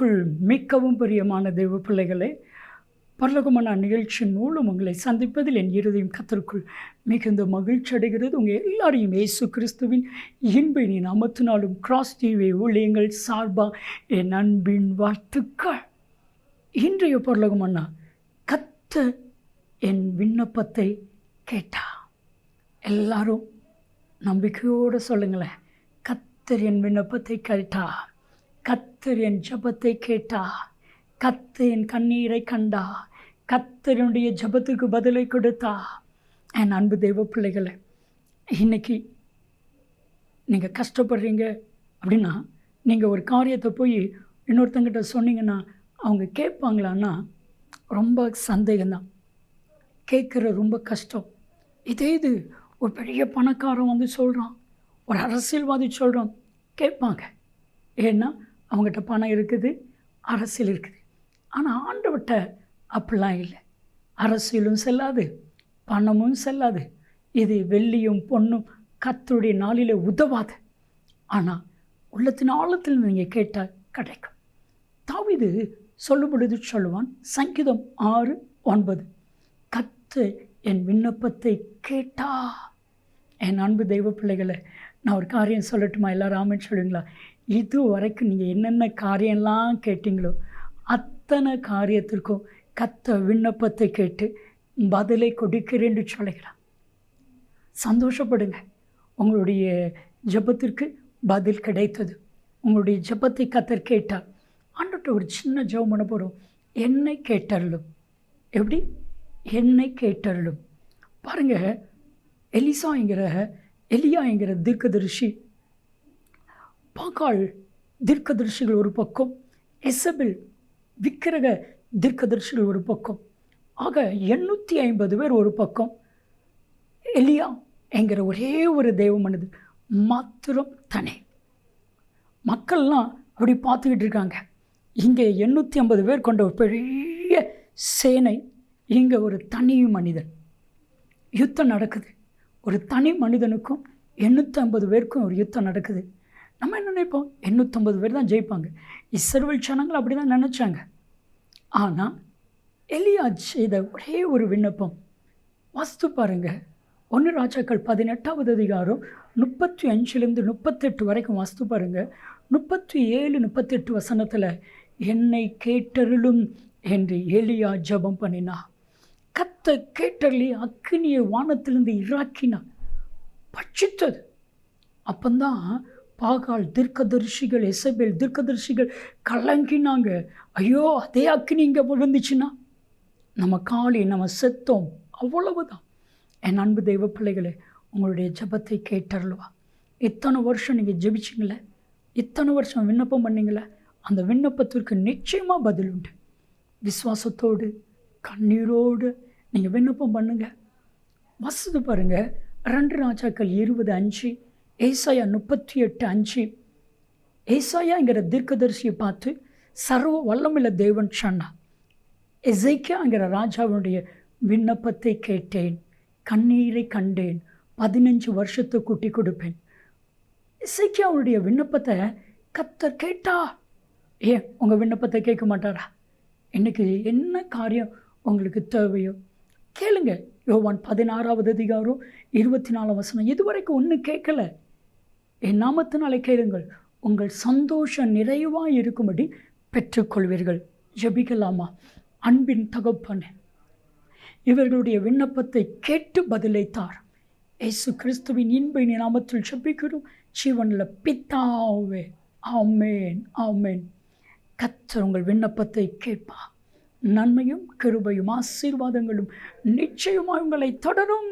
கர்த்தருக்குள் மிக்கவும் பிரியமான தெய்வ பிள்ளைகளே பரலோகமான நிகழ்ச்சியின் மூலம் உங்களை சந்திப்பதில் என் இருதயம் கத்தருக்குள் மிகுந்த மகிழ்ச்சி அடைகிறது. உங்கள் எல்லாரையும் ஏசு கிறிஸ்துவின் இன்பை நீ நாமத்தினாலும் கிராஸ் டிவி ஊழியங்கள் சார்பாக என் அன்பின் வாழ்த்துக்கள். இன்றைய பரலகுமண்ணா கத்த என் விண்ணப்பத்தை கேட்டா எல்லாரும் நம்பிக்கையோடு சொல்லுங்களேன் கத்தர் என் விண்ணப்பத்தை கேட்டா கத்தர் என் ஜபத்தை கேட்டா கத்து என் கண்ணீரை கண்டா கத்தருடைய ஜபத்துக்கு பதிலை கொடுத்தா. என் அன்பு தெய்வ பிள்ளைகளை இன்னைக்கு நீங்கள் கஷ்டப்படுறீங்க அப்படின்னா நீங்கள் ஒரு காரியத்தை போய் இன்னொருத்தங்கிட்ட சொன்னீங்கன்னா அவங்க கேட்பாங்களான்னா ரொம்ப சந்தேகம்தான். கேட்குற ரொம்ப கஷ்டம். இதே இது ஒரு பெரிய பணக்காரன் வந்து சொல்கிறான் ஒரு அரசியல்வாதி சொல்கிறான் கேட்பாங்க. ஏன்னா அவங்ககிட்ட பணம் இருக்குது அரசியல் இருக்குது. ஆனால் ஆண்டவட்ட அப்படிலாம் இல்லை. அரசியலும் செல்லாது பணமும் செல்லாது. இது வெள்ளியும் பொண்ணும் கத்தருடைய நாளில் உதவாது. ஆனால் உள்ளத்தின் ஆழத்தில் நீங்கள் கேட்டால் கிடைக்கும். தாவிது சொல்லும் பொழுது சொல்லுவான் சங்கீதம் ஆறு ஒன்பது. கத்து என் விண்ணப்பத்தை கேட்டா? என் அன்பு தெய்வ பிள்ளைகளை நான் ஒரு காரியம் சொல்லட்டுமா? எல்லாரும் ஆமென்னு சொல்லுவீங்களா? இது வரைக்கும் நீங்கள் என்னென்ன காரியம்லாம் கேட்டீங்களோ அத்தனை காரியத்திற்கும் கத்த விண்ணப்பத்தை கேட்டு பதிலை கொடுக்கிறேன்னு சொல்லுகிறான் சந்தோஷப்படுங்க. உங்களுடைய ஜெபத்திற்கு பதில் கிடைத்தது. உங்களுடைய ஜெபத்தை கத்தர் கேட்டார். ஆண்டுகிட்ட ஒரு சின்ன ஜபம் பண்ண போகிறோம் என்னை கேட்டருளும். எப்படி? என்னை கேட்டருளும். பாருங்க எலிசாங்கிற எலியாங்கிற தீர்க்கதரிசி பாக்காள் தீர்க்கதரிசிகள் ஒரு பக்கம் எசபில் விக்கிரக தீர்க்கதரிசிகள் ஒரு பக்கம். ஆக எண்ணூற்றி ஐம்பது பேர் ஒரு பக்கம். எலியா என்கிற ஒரே ஒரு தெய்வமானது மாத்திரம் தனி. மக்கள்லாம் அப்படி பார்த்துக்கிட்டு இருக்காங்க. இங்கே எண்ணூற்றி ஐம்பது பேர் கொண்ட ஒரு பெரிய சேனை இங்கே ஒரு தனி மனிதன் யுத்தம் நடக்குது. ஒரு தனி மனிதனுக்கும் எண்ணூற்றி ஐம்பது பேருக்கும் ஒரு யுத்தம் நடக்குது. நம்ம என்ன நினைப்போம்? எண்ணூற்றம்பது பேர் தான் ஜெயிப்பாங்க. இஸ்ரவேல் சனங்கள் அப்படி தான் நினச்சாங்க. ஆனால் எலியா செய்த ஒரே ஒரு விண்ணப்பம். வாஸ்து பாருங்க. ஒன்று ராஜாக்கள் பதினெட்டாவது அதிகாரம் முப்பத்தி அஞ்சுலேருந்து முப்பத்தெட்டு வரைக்கும் வாஸ்து பாருங்க. முப்பத்தி ஏழு முப்பத்தெட்டு வசனத்தில் என்னை கேட்டருளும் என்று எலியா ஜெபம் பண்ணினா. கத்த கேட்டருளி அக்கினியை வானத்திலிருந்து இறாக்கினா. பட்சித்தது. அப்பந்தான் பாகால் தீர்க்கதரிசிகள் எசபேல் தீர்க்கதரிசிகள் கலங்கினாங்க. ஐயோ அதே அக்கினி இங்கே விழுந்துச்சுன்னா? நம்ம காலி நம்ம செத்தோம். அவ்வளவுதான். என் அன்பு தெய்வ பிள்ளைகளே உங்களுடைய ஜெபத்தை கேட்டருள்வா. இத்தனை வருஷம் நீங்கள் ஜெபிச்சிங்களே? இத்தனை வருஷம் விண்ணப்பம் பண்ணிங்களே? அந்த விண்ணப்பத்திற்கு நிச்சயமாக பதில் உண்டு. விசுவாசத்தோடு கண்ணீரோடு நீங்கள் விண்ணப்பம் பண்ணுங்கள் வசதி பாருங்கள் ரெண்டு ராஜாக்கள் இருபது அஞ்சு ஏசாயா முப்பத்தி எட்டு அஞ்சு ஏசாயாங்கிற தீர்க்கதரிசியை பார்த்து சர்வ வல்லமில்ல தேவன் சொன்னா எசைக்காங்கிற ராஜாவுடைய விண்ணப்பத்தை கேட்டேன் கண்ணீரை கண்டேன் பதினஞ்சு வருஷத்தை கூட்டி கொடுப்பேன். இசைக்கியாவுடைய விண்ணப்பத்தை கத்தர் கேட்டா? ஏன் உங்கள் விண்ணப்பத்தை கேட்க மாட்டாரா? இன்றைக்கி என்ன காரியம் உங்களுக்கு தேவையோ? கேளுங்க யோவான் பதினாறாவது அதிகாரம் இருபத்தி நாலாம் வசனம். இதுவரைக்கும் ஒன்றும் கேட்கல. என் நாமத்தினாலே கேளுங்கள் உங்கள் சந்தோஷம் நிறைவாக இருக்கும்படி பெற்றுக்கொள்வீர்கள். ஜபிக்கலாமா? அன்பின் தகப்பனே இவர்களுடைய விண்ணப்பத்தை கேட்டு பதிலைத்தார் இயேசு கிறிஸ்துவின் இன்பை நாமத்தில் ஜபிக்கிறோம். ஜீவனில் பித்தாவே ஆமேன் ஆமேன். கத்தர் உங்கள் விண்ணப்பத்தை கேட்பா. நன்மையும் கிருபையும் ஆசீர்வாதங்களும் நிச்சயமாக உங்களை தொடரும்.